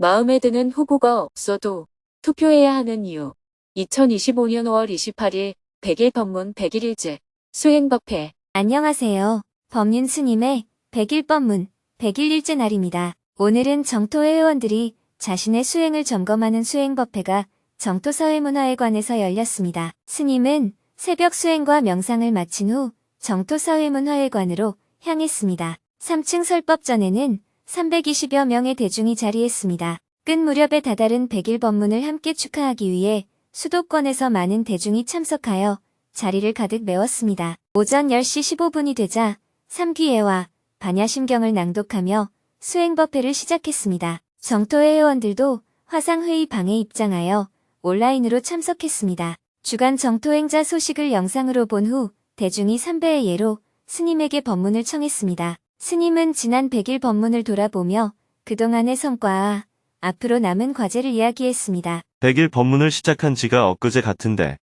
마음에 드는 후보가 없어도 투표해야 하는 이유. 2025년 5월 28일 100일 법문 100일일제 수행법회 안녕하세요. 법륜 스님의 100일 법문, 100일 일제 날입니다. 오늘은 정토회 회원들이 자신의 수행을 점검하는 수행법회가 정토사회 문화회관에서 열렸습니다. 스님은 새벽 수행과 명상을 마친 후 정토사회 문화회관으로 향했습니다. 3층 설법 전에는 320여 명의 대중이 자리했습니다. 끝 무렵에 다다른 100일 법문을 함께 축하하기 위해 수도권에서 많은 대중이 참석하여 자리를 가득 메웠습니다. 오전 10시 15분이 되자 3귀회와 반야심경을 낭독하며 수행법회를 시작했습니다. 정토회 회원들도 화상회의 방에 입장하여 온라인으로 참석했습니다. 주간 정토행자 소식을 영상으로 본 후 대중이 3배의 예로 스님에게 법문을 청했습니다. 스님은 지난 100일 법문을 돌아보며 그동안의 성과와 앞으로 남은 과제를 이야기했습니다. 100일 법문을 시작한 지가 엊그제 같은데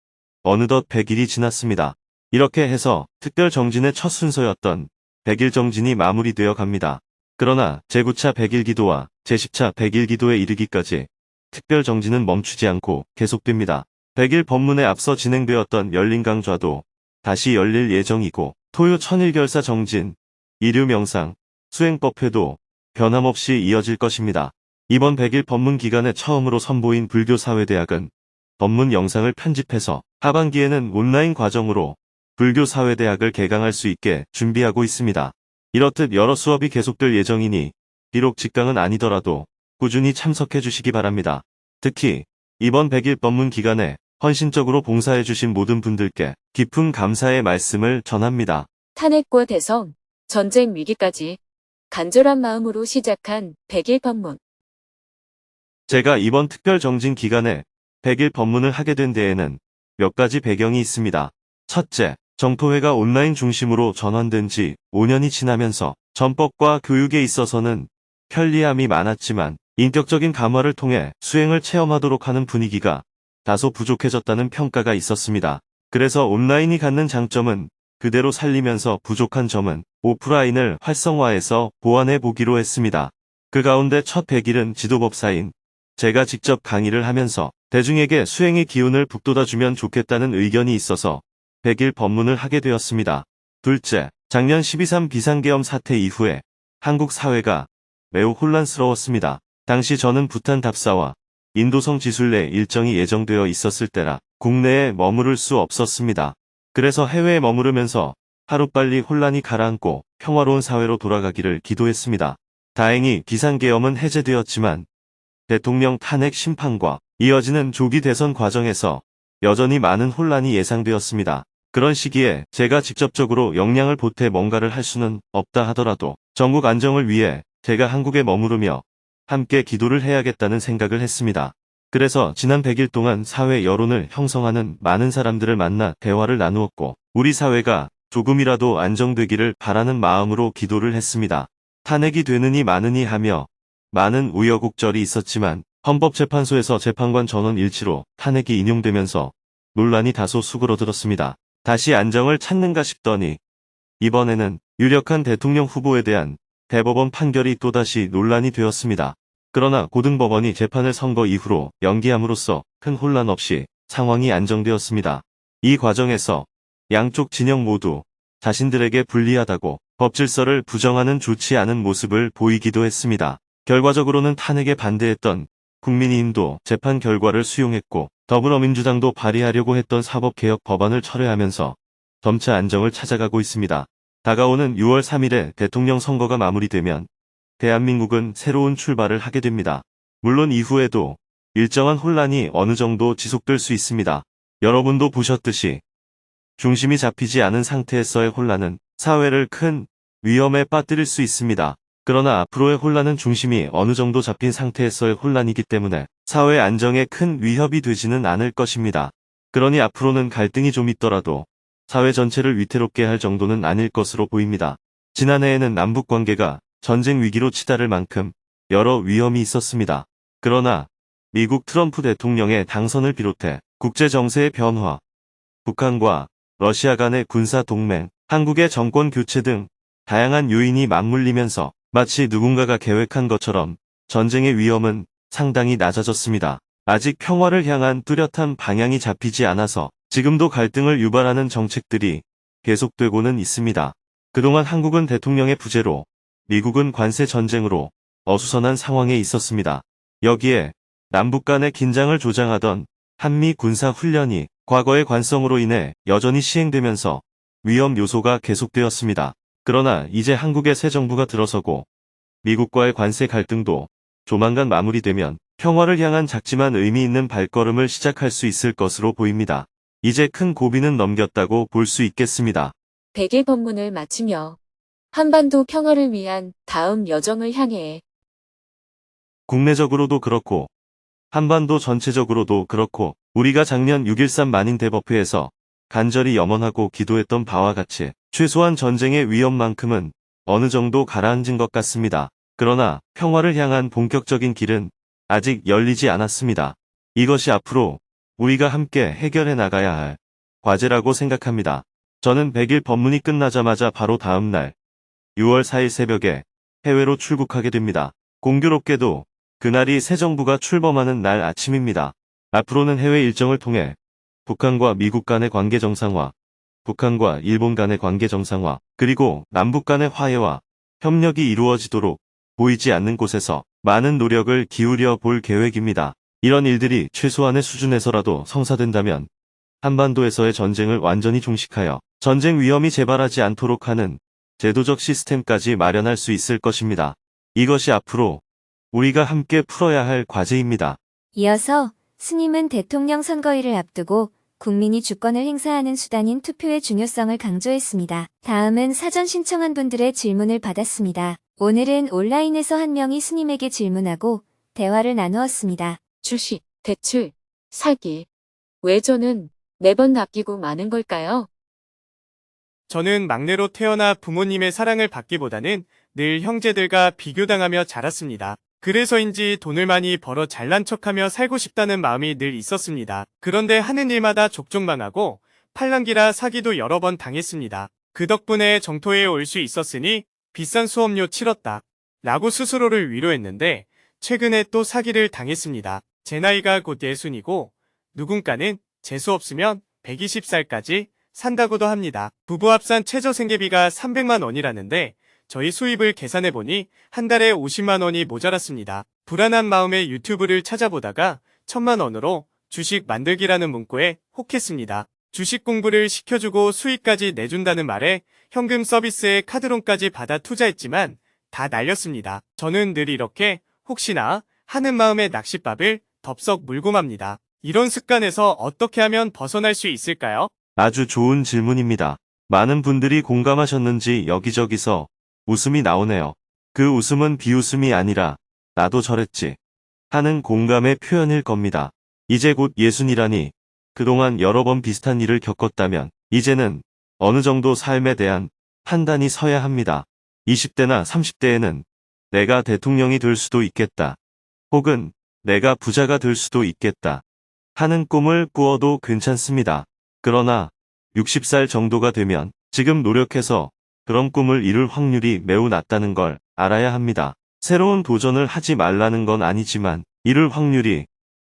어느덧 100일이 지났습니다. 이렇게 해서 특별 정진의 첫 순서였던 100일 정진이 마무리되어 갑니다. 그러나 제9차 100일 기도와 제10차 100일 기도에 이르기까지 특별 정진은 멈추지 않고 계속됩니다. 100일 법문에 앞서 진행되었던 열린 강좌도 다시 열릴 예정이고 토요 천일결사 정진, 이류 명상, 수행법 회도 변함없이 이어질 것입니다. 이번 100일 법문 기간에 처음으로 선보인 불교사회대학은 법문 영상을 편집해서 하반기에는 온라인 과정으로 불교사회대학을 개강할 수 있게 준비하고 있습니다. 이렇듯 여러 수업이 계속될 예정이니 비록 직강은 아니더라도 꾸준히 참석해 주시기 바랍니다. 특히 이번 100일 법문 기간에 헌신적으로 봉사해 주신 모든 분들께 깊은 감사의 말씀을 전합니다. 탄핵과 대선, 전쟁 위기까지 간절한 마음으로 시작한 100일 법문. 제가 이번 특별 정진 기간에 100일 법문을 하게 된 데에는 몇 가지 배경이 있습니다. 첫째, 정토회가 온라인 중심으로 전환된 지 5년이 지나면서 전법과 교육에 있어서는 편리함이 많았지만 인격적인 감화를 통해 수행을 체험하도록 하는 분위기가 다소 부족해졌다는 평가가 있었습니다. 그래서 온라인이 갖는 장점은 그대로 살리면서 부족한 점은 오프라인을 활성화해서 보완해 보기로 했습니다. 그 가운데 첫 100일은 지도법사인 제가 직접 강의를 하면서 대중에게 수행의 기운을 북돋아주면 좋겠다는 의견이 있어서 100일 법문을 하게 되었습니다. 둘째, 작년 12.3 비상계엄 사태 이후에 한국 사회가 매우 혼란스러웠습니다. 당시 저는 부탄 답사와 인도성 지술 내 일정이 예정되어 있었을 때라 국내에 머무를 수 없었습니다. 그래서 해외에 머무르면서 하루빨리 혼란이 가라앉고 평화로운 사회로 돌아가기를 기도했습니다. 다행히 비상계엄은 해제되었지만 대통령 탄핵 심판과 이어지는 조기 대선 과정에서 여전히 많은 혼란이 예상되었습니다. 그런 시기에 제가 직접적으로 역량을 보태 뭔가를 할 수는 없다 하더라도 전국 안정을 위해 제가 한국에 머무르며 함께 기도를 해야겠다는 생각을 했습니다. 그래서 지난 100일 동안 사회 여론을 형성하는 많은 사람들을 만나 대화를 나누었고 우리 사회가 조금이라도 안정되기를 바라는 마음으로 기도를 했습니다. 탄핵이 되느니 마느니 하며 많은 우여곡절이 있었지만 헌법재판소에서 재판관 전원 일치로 탄핵이 인용되면서 논란이 다소 수그러들었습니다. 다시 안정을 찾는가 싶더니 이번에는 유력한 대통령 후보에 대한 대법원 판결이 또다시 논란이 되었습니다. 그러나 고등법원이 재판을 선거 이후로 연기함으로써 큰 혼란 없이 상황이 안정되었습니다. 이 과정에서 양쪽 진영 모두 자신들에게 불리하다고 법 질서를 부정하는 좋지 않은 모습을 보이기도 했습니다. 결과적으로는 탄핵에 반대했던 국민의힘도 재판 결과를 수용했고 더불어민주당도 발의하려고 했던 사법개혁 법안을 철회하면서 점차 안정을 찾아가고 있습니다. 다가오는 6월 3일에 대통령 선거가 마무리되면 대한민국은 새로운 출발을 하게 됩니다. 물론 이후에도 일정한 혼란이 어느 정도 지속될 수 있습니다. 여러분도 보셨듯이 중심이 잡히지 않은 상태에서의 혼란은 사회를 큰 위험에 빠뜨릴 수 있습니다. 그러나 앞으로의 혼란은 중심이 어느 정도 잡힌 상태에서의 혼란이기 때문에 사회 안정에 큰 위협이 되지는 않을 것입니다. 그러니 앞으로는 갈등이 좀 있더라도 사회 전체를 위태롭게 할 정도는 아닐 것으로 보입니다. 지난해에는 남북 관계가 전쟁 위기로 치달을 만큼 여러 위험이 있었습니다. 그러나 미국 트럼프 대통령의 당선을 비롯해 국제 정세의 변화, 북한과 러시아 간의 군사 동맹, 한국의 정권 교체 등 다양한 요인이 맞물리면서 마치 누군가가 계획한 것처럼 전쟁의 위험은 상당히 낮아졌습니다. 아직 평화를 향한 뚜렷한 방향이 잡히지 않아서 지금도 갈등을 유발하는 정책들이 계속되고는 있습니다. 그동안 한국은 대통령의 부재로 미국은 관세 전쟁으로 어수선한 상황에 있었습니다. 여기에 남북 간의 긴장을 조장하던 한미 군사 훈련이 과거의 관성으로 인해 여전히 시행되면서 위험 요소가 계속되었습니다. 그러나 이제 한국의 새 정부가 들어서고 미국과의 관세 갈등도 조만간 마무리되면 평화를 향한 작지만 의미 있는 발걸음을 시작할 수 있을 것으로 보입니다. 이제 큰 고비는 넘겼다고 볼 수 있겠습니다. 100일 법문을 마치며 한반도 평화를 위한 다음 여정을 향해 국내적으로도 그렇고 한반도 전체적으로도 그렇고 우리가 작년 6.13 만인 대법회에서 간절히 염원하고 기도했던 바와 같이 최소한 전쟁의 위험만큼은 어느 정도 가라앉은 것 같습니다. 그러나 평화를 향한 본격적인 길은 아직 열리지 않았습니다. 이것이 앞으로 우리가 함께 해결해 나가야 할 과제라고 생각합니다. 저는 100일 법문이 끝나자마자 바로 다음 날 6월 4일 새벽에 해외로 출국하게 됩니다. 공교롭게도 그날이 새 정부가 출범하는 날 아침입니다. 앞으로는 해외 일정을 통해 북한과 미국 간의 관계 정상화, 북한과 일본 간의 관계 정상화, 그리고 남북 간의 화해와 협력이 이루어지도록 보이지 않는 곳에서 많은 노력을 기울여 볼 계획입니다. 이런 일들이 최소한의 수준에서라도 성사된다면 한반도에서의 전쟁을 완전히 종식하여 전쟁 위험이 재발하지 않도록 하는 제도적 시스템까지 마련할 수 있을 것입니다. 이것이 앞으로 우리가 함께 풀어야 할 과제입니다. 이어서 스님은 대통령 선거일을 앞두고 국민이 주권을 행사하는 수단인 투표의 중요성을 강조했습니다. 다음은 사전 신청한 분들의 질문을 받았습니다. 오늘은 온라인에서 한 명이 스님에게 질문하고 대화를 나누었습니다. 주식, 대출, 사기. 왜 저는 매번 낚이고 마는 걸까요? 저는 막내로 태어나 부모님의 사랑을 받기보다는 늘 형제들과 비교당하며 자랐습니다. 그래서인지 돈을 많이 벌어 잘난 척하며 살고 싶다는 마음이 늘 있었습니다. 그런데 하는 일마다 족족 망하고 팔랑기라 사기도 여러 번 당했습니다. 그 덕분에 정토에 올 수 있었으니 비싼 수업료 치렀다. 라고 스스로를 위로했는데 최근에 또 사기를 당했습니다. 제 나이가 곧 예순이고 누군가는 재수 없으면 120살까지 산다고도 합니다. 부부 합산 최저 생계비가 300만 원이라는데 저희 수입을 계산해보니 한 달에 50만 원이 모자랐습니다. 불안한 마음에 유튜브를 찾아보다가 천만 원으로 주식 만들기라는 문구에 혹했습니다. 주식 공부를 시켜주고 수익까지 내준다는 말에 현금 서비스에 카드론까지 받아 투자했지만 다 날렸습니다. 저는 늘 이렇게 혹시나 하는 마음에 낚싯밥을 덥석 물고 맙니다. 이런 습관에서 어떻게 하면 벗어날 수 있을까요? 아주 좋은 질문입니다. 많은 분들이 공감하셨는지 여기저기서 웃음이 나오네요. 그 웃음은 비웃음이 아니라 나도 저랬지 하는 공감의 표현일 겁니다. 이제 곧 예순이라니 그동안 여러 번 비슷한 일을 겪었다면 이제는 어느 정도 삶에 대한 판단이 서야 합니다. 20대나 30대에는 내가 대통령이 될 수도 있겠다. 혹은 내가 부자가 될 수도 있겠다. 하는 꿈을 꾸어도 괜찮습니다. 그러나 60살 정도가 되면 지금 노력해서 그런 꿈을 이룰 확률이 매우 낮다는 걸 알아야 합니다. 새로운 도전을 하지 말라는 건 아니지만 이룰 확률이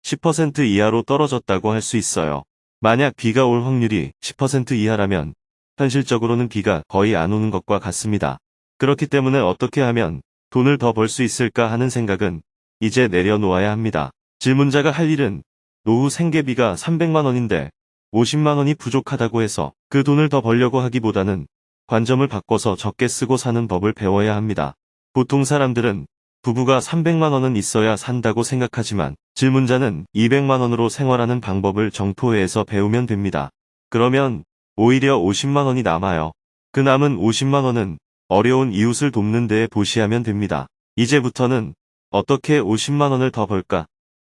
10% 이하로 떨어졌다고 할 수 있어요. 만약 비가 올 확률이 10% 이하라면 현실적으로는 비가 거의 안 오는 것과 같습니다. 그렇기 때문에 어떻게 하면 돈을 더 벌 수 있을까 하는 생각은 이제 내려놓아야 합니다. 질문자가 할 일은 노후 생계비가 300만 원인데 50만 원이 부족하다고 해서 그 돈을 더 벌려고 하기보다는 관점을 바꿔서 적게 쓰고 사는 법을 배워야 합니다. 보통 사람들은 부부가 300만 원은 있어야 산다고 생각하지만 질문자는 200만 원으로 생활하는 방법을 정토회에서 배우면 됩니다. 그러면 오히려 50만 원이 남아요. 그 남은 50만 원은 어려운 이웃을 돕는 데에 보시하면 됩니다. 이제부터는 어떻게 50만 원을 더 벌까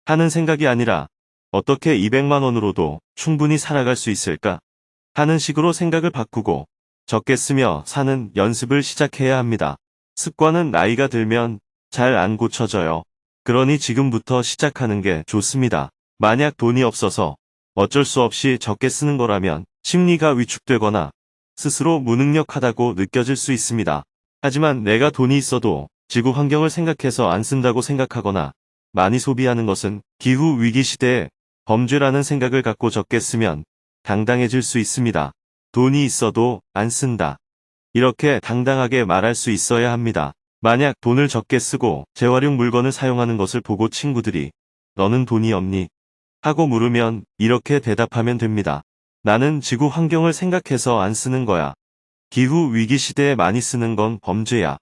하는 생각이 아니라 어떻게 200만 원으로도 충분히 살아갈 수 있을까 하는 식으로 생각을 바꾸고 적게 쓰며 사는 연습을 시작해야 합니다. 습관은 나이가 들면 잘 안 고쳐져요. 그러니 지금부터 시작하는 게 좋습니다. 만약 돈이 없어서 어쩔 수 없이 적게 쓰는 거라면 심리가 위축되거나 스스로 무능력하다고 느껴질 수 있습니다. 하지만 내가 돈이 있어도 지구 환경을 생각해서 안 쓴다고 생각하거나 많이 소비하는 것은 기후 위기 시대에 범죄라는 생각을 갖고 적게 쓰면 당당해질 수 있습니다. 돈이 있어도 안 쓴다. 이렇게 당당하게 말할 수 있어야 합니다. 만약 돈을 적게 쓰고 재활용 물건을 사용하는 것을 보고 친구들이 너는 돈이 없니? 하고 물으면 이렇게 대답하면 됩니다. 나는 지구 환경을 생각해서 안 쓰는 거야. 기후 위기 시대에 많이 쓰는 건 범죄야.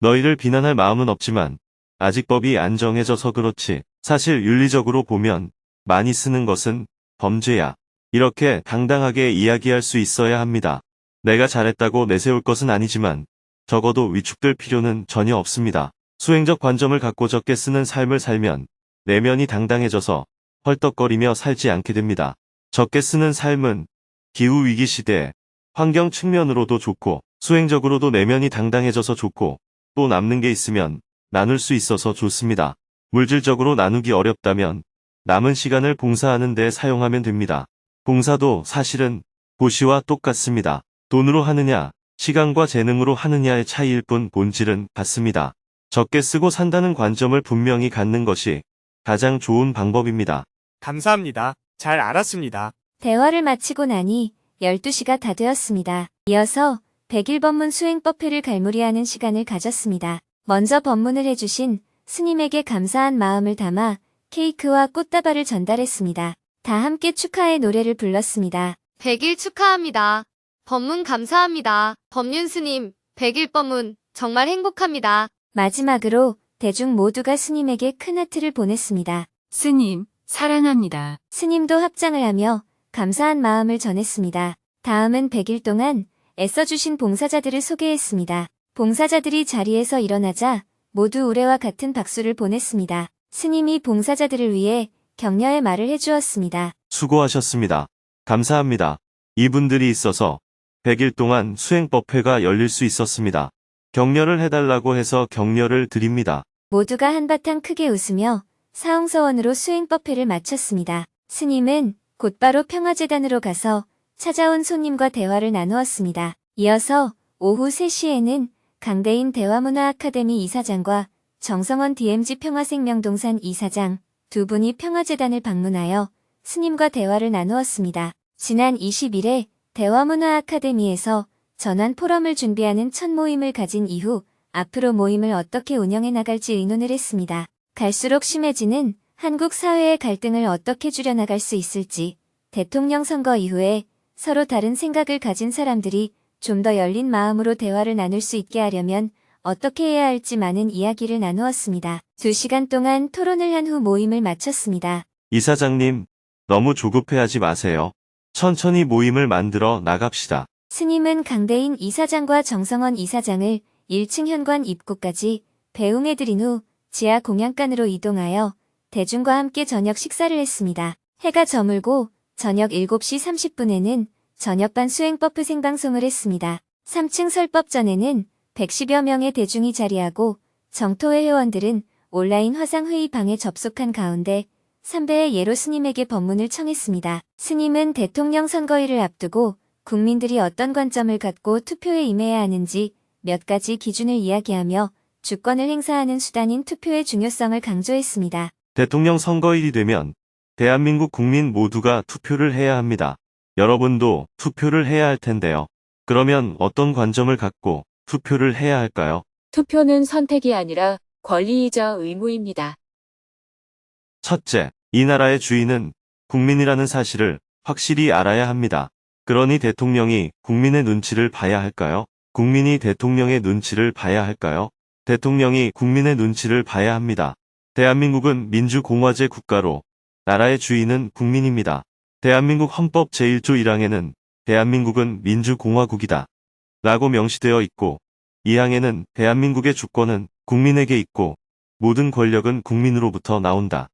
너희를 비난할 마음은 없지만 아직 법이 안 정해져서 그렇지. 사실 윤리적으로 보면 많이 쓰는 것은 범죄야. 이렇게 당당하게 이야기할 수 있어야 합니다. 내가 잘했다고 내세울 것은 아니지만 적어도 위축될 필요는 전혀 없습니다. 수행적 관점을 갖고 적게 쓰는 삶을 살면 내면이 당당해져서 헐떡거리며 살지 않게 됩니다. 적게 쓰는 삶은 기후 위기 시대에 환경 측면으로도 좋고 수행적으로도 내면이 당당해져서 좋고 또 남는 게 있으면 나눌 수 있어서 좋습니다. 물질적으로 나누기 어렵다면 남은 시간을 봉사하는 데 사용하면 됩니다. 봉사도 사실은 보시와 똑같습니다. 돈으로 하느냐, 시간과 재능으로 하느냐의 차이일 뿐 본질은 같습니다. 적게 쓰고 산다는 관점을 분명히 갖는 것이 가장 좋은 방법입니다. 감사합니다. 잘 알았습니다. 대화를 마치고 나니 12시가 다 되었습니다. 이어서 100일 법문 수행법 회를 갈무리하는 시간을 가졌습니다. 먼저 법문을 해주신 스님에게 감사한 마음을 담아 케이크와 꽃다발을 전달했습니다. 다 함께 축하의 노래를 불렀습니다. 100일 축하합니다. 법문 감사합니다. 법륜 스님, 100일 법문 정말 행복합니다. 마지막으로 대중 모두가 스님에게 큰 하트를 보냈습니다. 스님, 사랑합니다. 스님도 합장을 하며 감사한 마음을 전했습니다. 다음은 100일 동안 애써주신 봉사자들을 소개했습니다. 봉사자들이 자리에서 일어나자 모두 우레와 같은 박수를 보냈습니다. 스님이 봉사자들을 위해 격려의 말을 해주었습니다. 수고하셨습니다. 감사합니다. 이분들이 있어서 100일 동안 수행법회가 열릴 수 있었습니다. 격려를 해달라고 해서 격려를 드립니다. 모두가 한바탕 크게 웃으며 사홍서원으로 수행법회를 마쳤습니다. 스님은 곧바로 평화재단으로 가서 찾아온 손님과 대화를 나누었습니다. 이어서 오후 3시에는 강대인 대화문화 아카데미 이사장과 정성원 DMZ 평화생명동산 이사장 두 분이 평화재단을 방문하여 스님과 대화를 나누었습니다. 지난 20일에 대화문화 아카데미에서 전환 포럼을 준비하는 첫 모임을 가진 이후 앞으로 모임을 어떻게 운영해 나갈지 의논을 했습니다. 갈수록 심해지는 한국 사회의 갈등을 어떻게 줄여나갈 수 있을지 대통령 선거 이후에 서로 다른 생각을 가진 사람들이 좀 더 열린 마음으로 대화를 나눌 수 있게 하려면 어떻게 해야 할지 많은 이야기를 나누었습니다. 두 시간 동안 토론을 한 후 모임을 마쳤습니다. 이사장님, 너무 조급해하지 마세요. 천천히 모임을 만들어 나갑시다. 스님은 강대인 이사장과 정성원 이사장을 1층 현관 입구까지 배웅해드린 후 지하 공양간으로 이동하여 대중과 함께 저녁 식사를 했습니다. 해가 저물고 저녁 7시 30분에는 저녁반 수행법회 생방송을 했습니다. 3층 설법 전에는 110여 명의 대중이 자리하고 정토회 회원들은 온라인 화상회의 방에 접속한 가운데 삼배의 예로 스님에게 법문을 청했습니다. 스님은 대통령 선거일을 앞두고 국민들이 어떤 관점을 갖고 투표에 임해야 하는지 몇 가지 기준을 이야기하며 주권을 행사하는 수단인 투표의 중요성을 강조했습니다. 대통령 선거일이 되면 대한민국 국민 모두가 투표를 해야 합니다. 여러분도 투표를 해야 할 텐데요. 그러면 어떤 관점을 갖고 투표를 해야 할까요? 투표는 선택이 아니라 권리이자 의무입니다. 첫째, 이 나라의 주인은 국민이라는 사실을 확실히 알아야 합니다. 그러니 대통령이 국민의 눈치를 봐야 할까요? 국민이 대통령의 눈치를 봐야 할까요? 대통령이 국민의 눈치를 봐야 합니다. 대한민국은 민주공화제 국가로 나라의 주인은 국민입니다. 대한민국 헌법 제1조 1항에는 대한민국은 민주공화국이다. 라고 명시되어 있고, 2항에는 대한민국의 주권은 국민에게 있고, 모든 권력은 국민으로부터 나온다.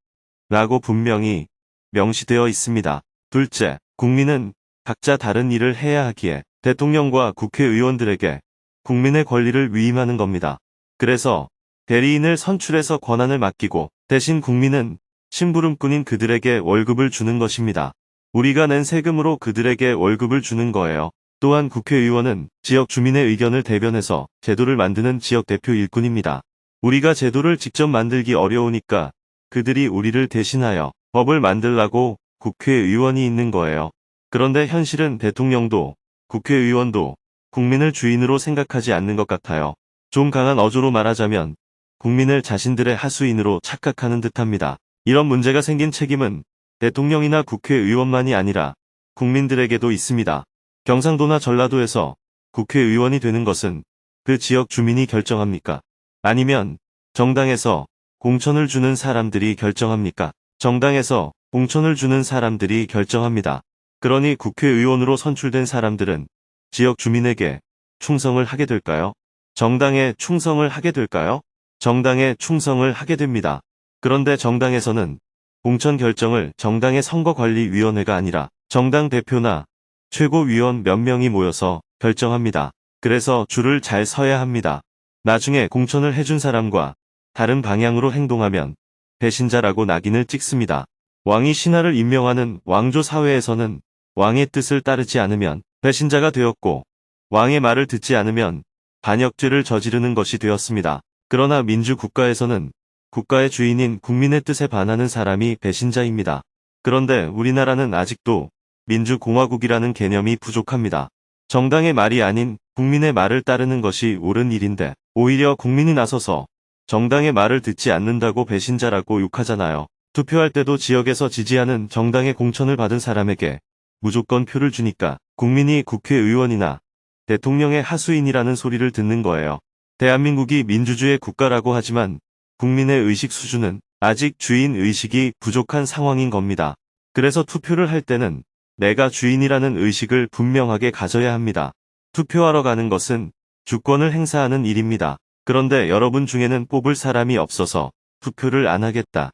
라고 분명히 명시되어 있습니다. 둘째, 국민은 각자 다른 일을 해야 하기에 대통령과 국회의원들에게 국민의 권리를 위임하는 겁니다. 그래서 대리인을 선출해서 권한을 맡기고 대신 국민은 심부름꾼인 그들에게 월급을 주는 것입니다. 우리가 낸 세금으로 그들에게 월급을 주는 거예요. 또한 국회의원은 지역 주민의 의견을 대변해서 제도를 만드는 지역 대표 일꾼입니다. 우리가 제도를 직접 만들기 어려우니까 그들이 우리를 대신하여 법을 만들라고 국회의원이 있는 거예요. 그런데 현실은 대통령도 국회의원도 국민을 주인으로 생각하지 않는 것 같아요. 좀 강한 어조로 말하자면 국민을 자신들의 하수인으로 착각하는 듯합니다. 이런 문제가 생긴 책임은 대통령이나 국회의원만이 아니라 국민들에게도 있습니다. 경상도나 전라도에서 국회의원이 되는 것은 그 지역 주민이 결정합니까? 아니면 정당에서 공천을 주는 사람들이 결정합니까? 정당에서 공천을 주는 사람들이 결정합니다. 그러니 국회의원으로 선출된 사람들은 지역 주민에게 충성을 하게 될까요? 정당에 충성을 하게 될까요? 정당에 충성을 하게 됩니다. 그런데 정당에서는 공천 결정을 정당의 선거관리위원회가 아니라 정당 대표나 최고위원 몇 명이 모여서 결정합니다. 그래서 줄을 잘 서야 합니다. 나중에 공천을 해준 사람과 다른 방향으로 행동하면 배신자라고 낙인을 찍습니다. 왕이 신하를 임명하는 왕조 사회에서는 왕의 뜻을 따르지 않으면 배신자가 되었고 왕의 말을 듣지 않으면 반역죄를 저지르는 것이 되었습니다. 그러나 민주국가에서는 국가의 주인인 국민의 뜻에 반하는 사람이 배신자입니다. 그런데 우리나라는 아직도 민주공화국이라는 개념이 부족합니다. 정당의 말이 아닌 국민의 말을 따르는 것이 옳은 일인데 오히려 국민이 나서서 정당의 말을 듣지 않는다고 배신자라고 욕하잖아요. 투표할 때도 지역에서 지지하는 정당의 공천을 받은 사람에게 무조건 표를 주니까 국민이 국회의원이나 대통령의 하수인이라는 소리를 듣는 거예요. 대한민국이 민주주의 국가라고 하지만 국민의 의식 수준은 아직 주인 의식이 부족한 상황인 겁니다. 그래서 투표를 할 때는 내가 주인이라는 의식을 분명하게 가져야 합니다. 투표하러 가는 것은 주권을 행사하는 일입니다. 그런데 여러분 중에는 뽑을 사람이 없어서 투표를 안 하겠다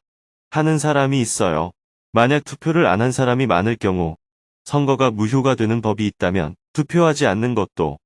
하는 사람이 있어요. 만약 투표를 안 한 사람이 많을 경우 선거가 무효가 되는 법이 있다면 투표하지 않는 것도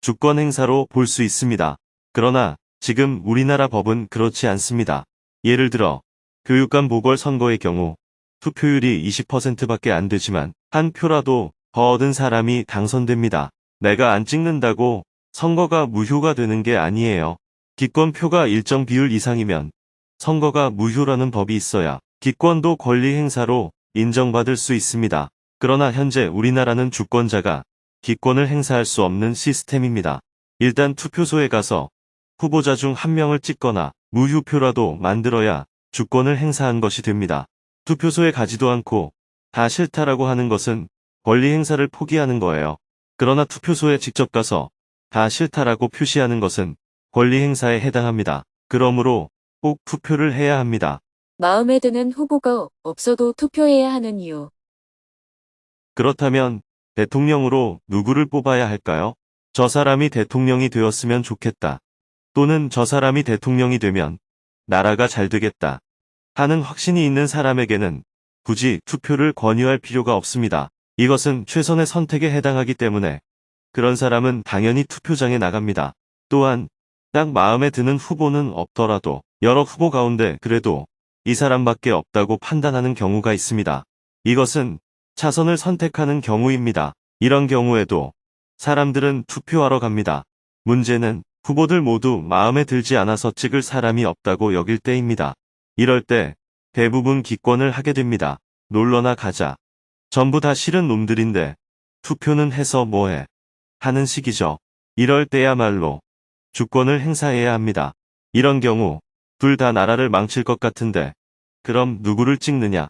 주권 행사로 볼 수 있습니다. 그러나 지금 우리나라 법은 그렇지 않습니다. 예를 들어 교육감 보궐선거의 경우 투표율이 20%밖에 안 되지만 한 표라도 더 얻은 사람이 당선됩니다. 내가 안 찍는다고 선거가 무효가 되는 게 아니에요. 기권표가 일정 비율 이상이면 선거가 무효라는 법이 있어야 기권도 권리 행사로 인정받을 수 있습니다. 그러나 현재 우리나라는 주권자가 기권을 행사할 수 없는 시스템입니다. 일단 투표소에 가서 후보자 중 한 명을 찍거나 무효표라도 만들어야 주권을 행사한 것이 됩니다. 투표소에 가지도 않고 다 싫다라고 하는 것은 권리 행사를 포기하는 거예요. 그러나 투표소에 직접 가서 다 싫다라고 표시하는 것은 권리 행사에 해당합니다. 그러므로 꼭 투표를 해야 합니다. 마음에 드는 후보가 없어도 투표해야 하는 이유. 그렇다면 대통령으로 누구를 뽑아야 할까요? 저 사람이 대통령이 되었으면 좋겠다. 또는 저 사람이 대통령이 되면 나라가 잘 되겠다. 하는 확신이 있는 사람에게는 굳이 투표를 권유할 필요가 없습니다. 이것은 최선의 선택에 해당하기 때문에 그런 사람은 당연히 투표장에 나갑니다. 또한 딱 마음에 드는 후보는 없더라도 여러 후보 가운데 그래도 이 사람밖에 없다고 판단하는 경우가 있습니다. 이것은 차선을 선택하는 경우입니다. 이런 경우에도 사람들은 투표하러 갑니다. 문제는 후보들 모두 마음에 들지 않아서 찍을 사람이 없다고 여길 때입니다. 이럴 때 대부분 기권을 하게 됩니다. 놀러나 가자. 전부 다 싫은 놈들인데 투표는 해서 뭐해. 하는 식이죠. 이럴 때야말로 주권을 행사해야 합니다. 이런 경우 둘 다 나라를 망칠 것 같은데 그럼 누구를 찍느냐?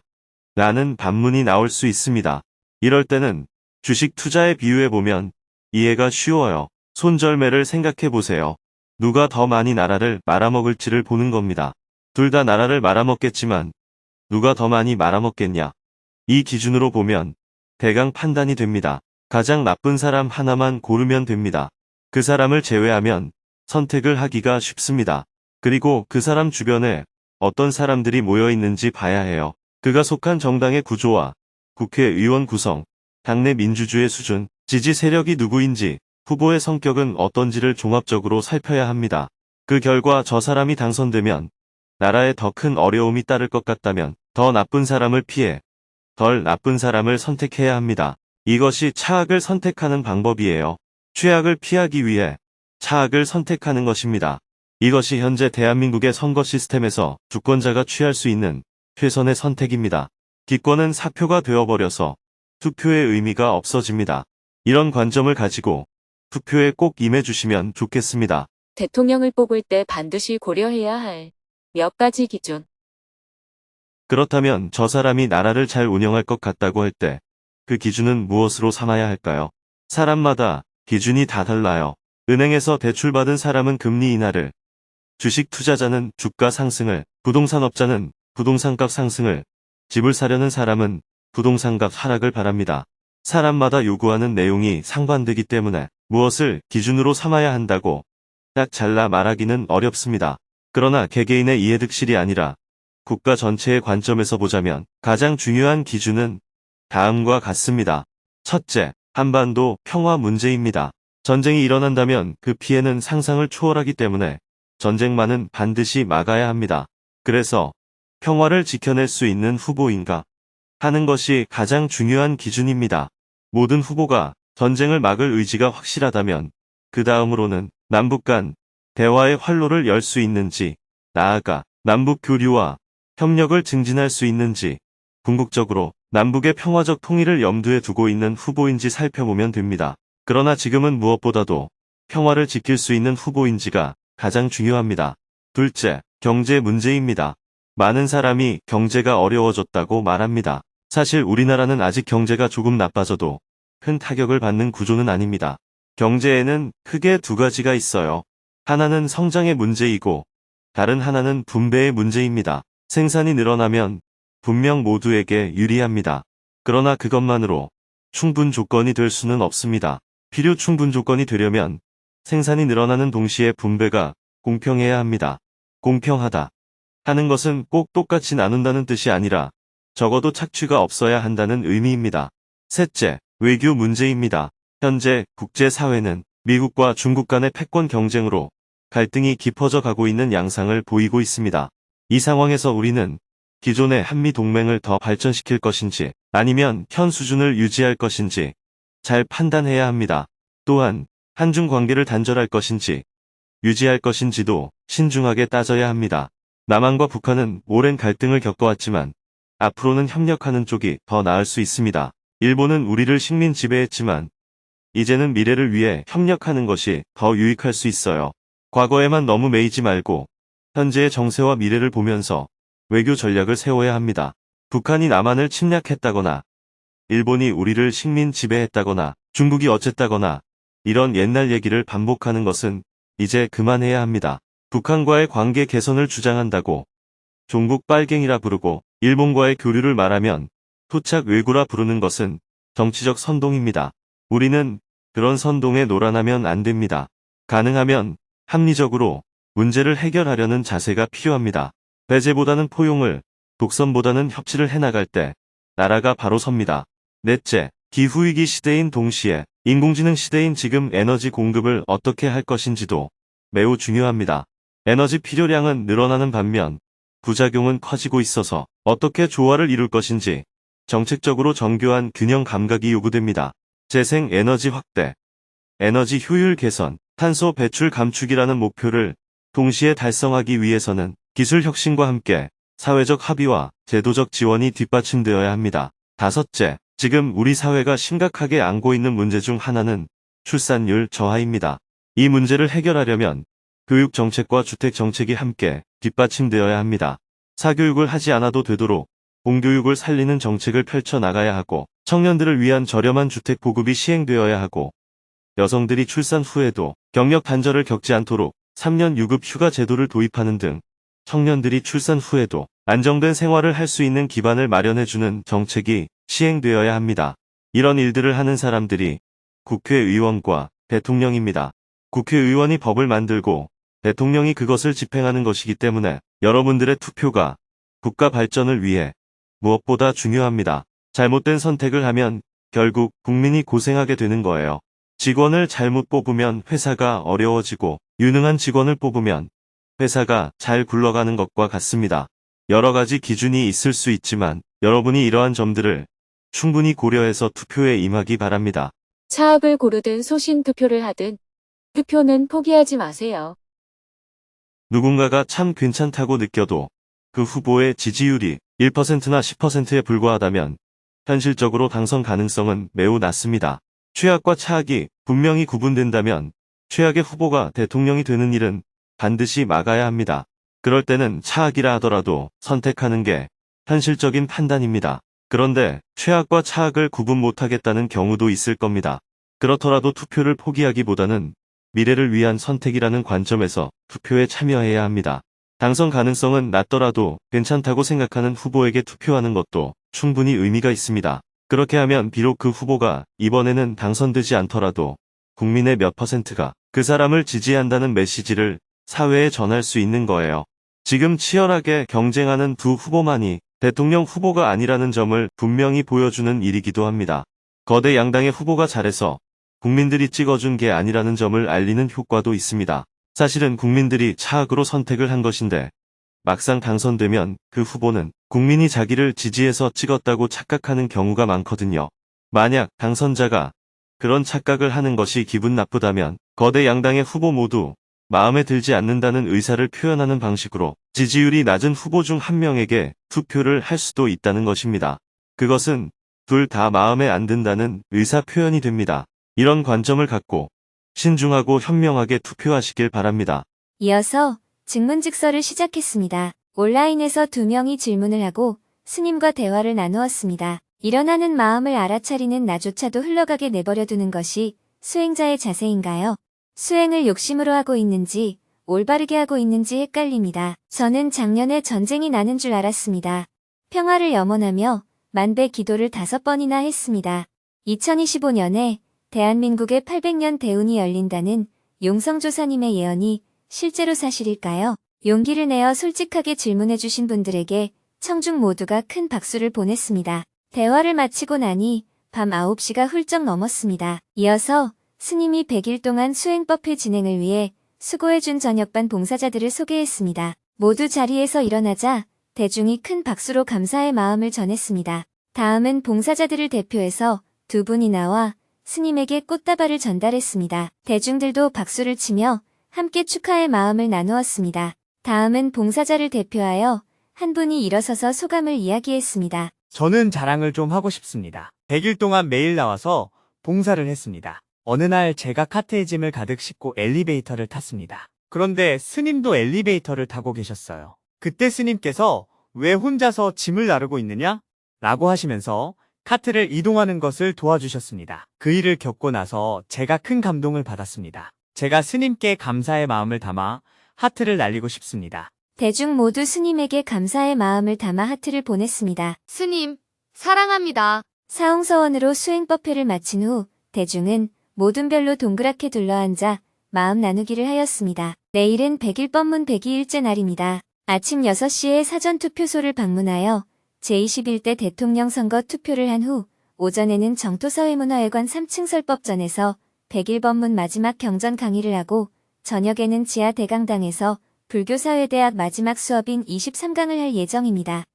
라는 반문이 나올 수 있습니다. 이럴 때는 주식 투자에 비유해 보면 이해가 쉬워요. 손절매를 생각해 보세요. 누가 더 많이 나라를 말아먹을지를 보는 겁니다. 둘 다 나라를 말아먹겠지만 누가 더 많이 말아먹겠냐? 이 기준으로 보면 대강 판단이 됩니다. 가장 나쁜 사람 하나만 고르면 됩니다. 그 사람을 제외하면 선택을 하기가 쉽습니다. 그리고 그 사람 주변에 어떤 사람들이 모여 있는지 봐야 해요. 그가 속한 정당의 구조와 국회의원 구성, 당내 민주주의 수준, 지지 세력이 누구인지, 후보의 성격은 어떤지를 종합적으로 살펴야 합니다. 그 결과 저 사람이 당선되면 나라에 더 큰 어려움이 따를 것 같다면 더 나쁜 사람을 피해 덜 나쁜 사람을 선택해야 합니다. 이것이 차악을 선택하는 방법이에요. 최악을 피하기 위해 차악을 선택하는 것입니다. 이것이 현재 대한민국의 선거 시스템에서 주권자가 취할 수 있는 최선의 선택입니다. 기권은 사표가 되어버려서 투표의 의미가 없어집니다. 이런 관점을 가지고 투표에 꼭 임해주시면 좋겠습니다. 대통령을 뽑을 때 반드시 고려해야 할 몇 가지 기준. 그렇다면 저 사람이 나라를 잘 운영할 것 같다고 할 때 그 기준은 무엇으로 삼아야 할까요? 사람마다 기준이 다 달라요. 은행에서 대출받은 사람은 금리 인하를, 주식 투자자는 주가 상승을, 부동산업자는 부동산값 상승을, 집을 사려는 사람은 부동산값 하락을 바랍니다. 사람마다 요구하는 내용이 상반되기 때문에 무엇을 기준으로 삼아야 한다고 딱 잘라 말하기는 어렵습니다. 그러나 개개인의 이해득실이 아니라 국가 전체의 관점에서 보자면 가장 중요한 기준은 다음과 같습니다. 첫째, 한반도 평화 문제입니다. 전쟁이 일어난다면 그 피해는 상상을 초월하기 때문에 전쟁만은 반드시 막아야 합니다. 그래서 평화를 지켜낼 수 있는 후보인가 하는 것이 가장 중요한 기준입니다. 모든 후보가 전쟁을 막을 의지가 확실하다면 그 다음으로는 남북 간 대화의 활로를 열 수 있는지, 나아가 남북 교류와 협력을 증진할 수 있는지, 궁극적으로 남북의 평화적 통일을 염두에 두고 있는 후보인지 살펴보면 됩니다. 그러나 지금은 무엇보다도 평화를 지킬 수 있는 후보인지가 가장 중요합니다. 둘째, 경제 문제입니다. 많은 사람이 경제가 어려워졌다고 말합니다. 사실 우리나라는 아직 경제가 조금 나빠져도 큰 타격을 받는 구조는 아닙니다. 경제에는 크게 두 가지가 있어요. 하나는 성장의 문제이고 다른 하나는 분배의 문제입니다. 생산이 늘어나면 분명 모두에게 유리합니다. 그러나 그것만으로 충분 조건이 될 수는 없습니다. 필요 충분 조건이 되려면 생산이 늘어나는 동시에 분배가 공평해야 합니다. 공평하다 하는 것은 꼭 똑같이 나눈다는 뜻이 아니라 적어도 착취가 없어야 한다는 의미입니다. 셋째, 외교 문제입니다. 현재 국제사회는 미국과 중국 간의 패권 경쟁으로 갈등이 깊어져 가고 있는 양상을 보이고 있습니다. 이 상황에서 우리는 기존의 한미 동맹을 더 발전시킬 것인지 아니면 현 수준을 유지할 것인지 잘 판단해야 합니다. 또한 한중 관계를 단절할 것인지 유지할 것인지도 신중하게 따져야 합니다. 남한과 북한은 오랜 갈등을 겪어왔지만 앞으로는 협력하는 쪽이 더 나을 수 있습니다. 일본은 우리를 식민 지배했지만 이제는 미래를 위해 협력하는 것이 더 유익할 수 있어요. 과거에만 너무 매이지 말고 현재의 정세와 미래를 보면서 외교 전략을 세워야 합니다. 북한이 남한을 침략했다거나 일본이 우리를 식민 지배했다거나 중국이 어쨌다거나 이런 옛날 얘기를 반복하는 것은 이제 그만해야 합니다. 북한과의 관계 개선을 주장한다고 종북 빨갱이라 부르고 일본과의 교류를 말하면 토착 외구라 부르는 것은 정치적 선동입니다. 우리는 그런 선동에 노란하면 안 됩니다. 가능하면 합리적으로 문제를 해결하려는 자세가 필요합니다. 배제보다는 포용을, 독선보다는 협치를 해나갈 때 나라가 바로 섭니다. 넷째, 기후위기 시대인 동시에 인공지능 시대인 지금 에너지 공급을 어떻게 할 것인지도 매우 중요합니다. 에너지 필요량은 늘어나는 반면 부작용은 커지고 있어서 어떻게 조화를 이룰 것인지 정책적으로 정교한 균형 감각이 요구됩니다. 재생 에너지 확대, 에너지 효율 개선, 탄소 배출 감축이라는 목표를 동시에 달성하기 위해서는 기술 혁신과 함께 사회적 합의와 제도적 지원이 뒷받침되어야 합니다. 다섯째, 지금 우리 사회가 심각하게 안고 있는 문제 중 하나는 출산율 저하입니다. 이 문제를 해결하려면 교육 정책과 주택 정책이 함께 뒷받침되어야 합니다. 사교육을 하지 않아도 되도록 공교육을 살리는 정책을 펼쳐 나가야 하고 청년들을 위한 저렴한 주택 보급이 시행되어야 하고 여성들이 출산 후에도 경력 단절을 겪지 않도록 3년 유급 휴가 제도를 도입하는 등 청년들이 출산 후에도 안정된 생활을 할 수 있는 기반을 마련해주는 정책이 시행되어야 합니다. 이런 일들을 하는 사람들이 국회의원과 대통령입니다. 국회의원이 법을 만들고 대통령이 그것을 집행하는 것이기 때문에 여러분들의 투표가 국가 발전을 위해 무엇보다 중요합니다. 잘못된 선택을 하면 결국 국민이 고생하게 되는 거예요. 직원을 잘못 뽑으면 회사가 어려워지고 유능한 직원을 뽑으면 회사가 잘 굴러가는 것과 같습니다. 여러 가지 기준이 있을 수 있지만 여러분이 이러한 점들을 충분히 고려해서 투표에 임하기 바랍니다. 차악을 고르든 소신 투표를 하든 투표는 포기하지 마세요. 누군가가 참 괜찮다고 느껴도 그 후보의 지지율이 1%나 10%에 불과하다면 현실적으로 당선 가능성은 매우 낮습니다. 최악과 차악이 분명히 구분된다면 최악의 후보가 대통령이 되는 일은 반드시 막아야 합니다. 그럴 때는 차악이라 하더라도 선택하는 게 현실적인 판단입니다. 그런데 최악과 차악을 구분 못하겠다는 경우도 있을 겁니다. 그렇더라도 투표를 포기하기보다는 미래를 위한 선택이라는 관점에서 투표에 참여해야 합니다. 당선 가능성은 낮더라도 괜찮다고 생각하는 후보에게 투표하는 것도 충분히 의미가 있습니다. 그렇게 하면 비록 그 후보가 이번에는 당선되지 않더라도 국민의 몇 퍼센트가 그 사람을 지지한다는 메시지를 사회에 전할 수 있는 거예요. 지금 치열하게 경쟁하는 두 후보만이 대통령 후보가 아니라는 점을 분명히 보여주는 일이기도 합니다. 거대 양당의 후보가 잘해서 국민들이 찍어준 게 아니라는 점을 알리는 효과도 있습니다. 사실은 국민들이 차악으로 선택을 한 것인데 막상 당선되면 그 후보는 국민이 자기를 지지해서 찍었다고 착각하는 경우가 많거든요. 만약 당선자가 그런 착각을 하는 것이 기분 나쁘다면 거대 양당의 후보 모두 마음에 들지 않는다는 의사를 표현하는 방식으로 지지율이 낮은 후보 중 한 명에게 투표를 할 수도 있다는 것입니다. 그것은 둘 다 마음에 안 든다는 의사 표현이 됩니다. 이런 관점을 갖고 신중하고 현명하게 투표하시길 바랍니다. 이어서 증문즉서를 시작했습니다. 온라인에서 두 명이 질문을 하고 스님과 대화를 나누었습니다. 일어나는 마음을 알아차리는 나조차도 흘러가게 내버려 두는 것이 수행자의 자세인가요? 수행을 욕심으로 하고 있는지 올바르게 하고 있는지 헷갈립니다. 저는 작년에 전쟁이 나는 줄 알았습니다. 평화를 염원하며 만배 기도를 다섯 번이나 했습니다. 2025년에 대한민국의 800년 대운이 열린다는 용성조사님의 예언이 실제로 사실일까요? 용기를 내어 솔직하게 질문해주신 분들에게 청중 모두가 큰 박수를 보냈습니다. 대화를 마치고 나니 밤 9시가 훌쩍 넘었습니다. 이어서 스님이 100일 동안 수행법회 진행을 위해 수고해준 저녁반 봉사자들을 소개했습니다. 모두 자리에서 일어나자 대중이 큰 박수로 감사의 마음을 전했습니다. 다음은 봉사자들을 대표해서 두 분이 나와 스님에게 꽃다발을 전달했습니다. 대중들도 박수를 치며 함께 축하의 마음을 나누었습니다. 다음은 봉사자를 대표하여 한 분이 일어서서 소감을 이야기했습니다. 저는 자랑을 좀 하고 싶습니다. 100일 동안 매일 나와서 봉사를 했습니다. 어느 날 제가 카트에 짐을 가득 싣고 엘리베이터를 탔습니다. 그런데 스님도 엘리베이터를 타고 계셨어요. 그때 스님께서 왜 혼자서 짐을 나르고 있느냐? 라고 하시면서 카트를 이동하는 것을 도와주셨습니다. 그 일을 겪고 나서 제가 큰 감동을 받았습니다. 제가 스님께 감사의 마음을 담아 하트를 날리고 싶습니다. 대중 모두 스님에게 감사의 마음을 담아 하트를 보냈습니다. 스님, 사랑합니다. 사홍서원으로 수행법회를 마친 후 대중은 모든 별로 동그랗게 둘러앉아 마음 나누기를 하였습니다. 내일은 100일 법문 102일째 날입니다. 아침 6시에 사전투표소를 방문하여 제21대 대통령 선거 투표를 한 후 오전에는 정토사회문화회관 3층 설법전에서 100일 법문 마지막 경전 강의를 하고 저녁에는 지하 대강당에서 불교사회대학 마지막 수업인 23강을 할 예정입니다.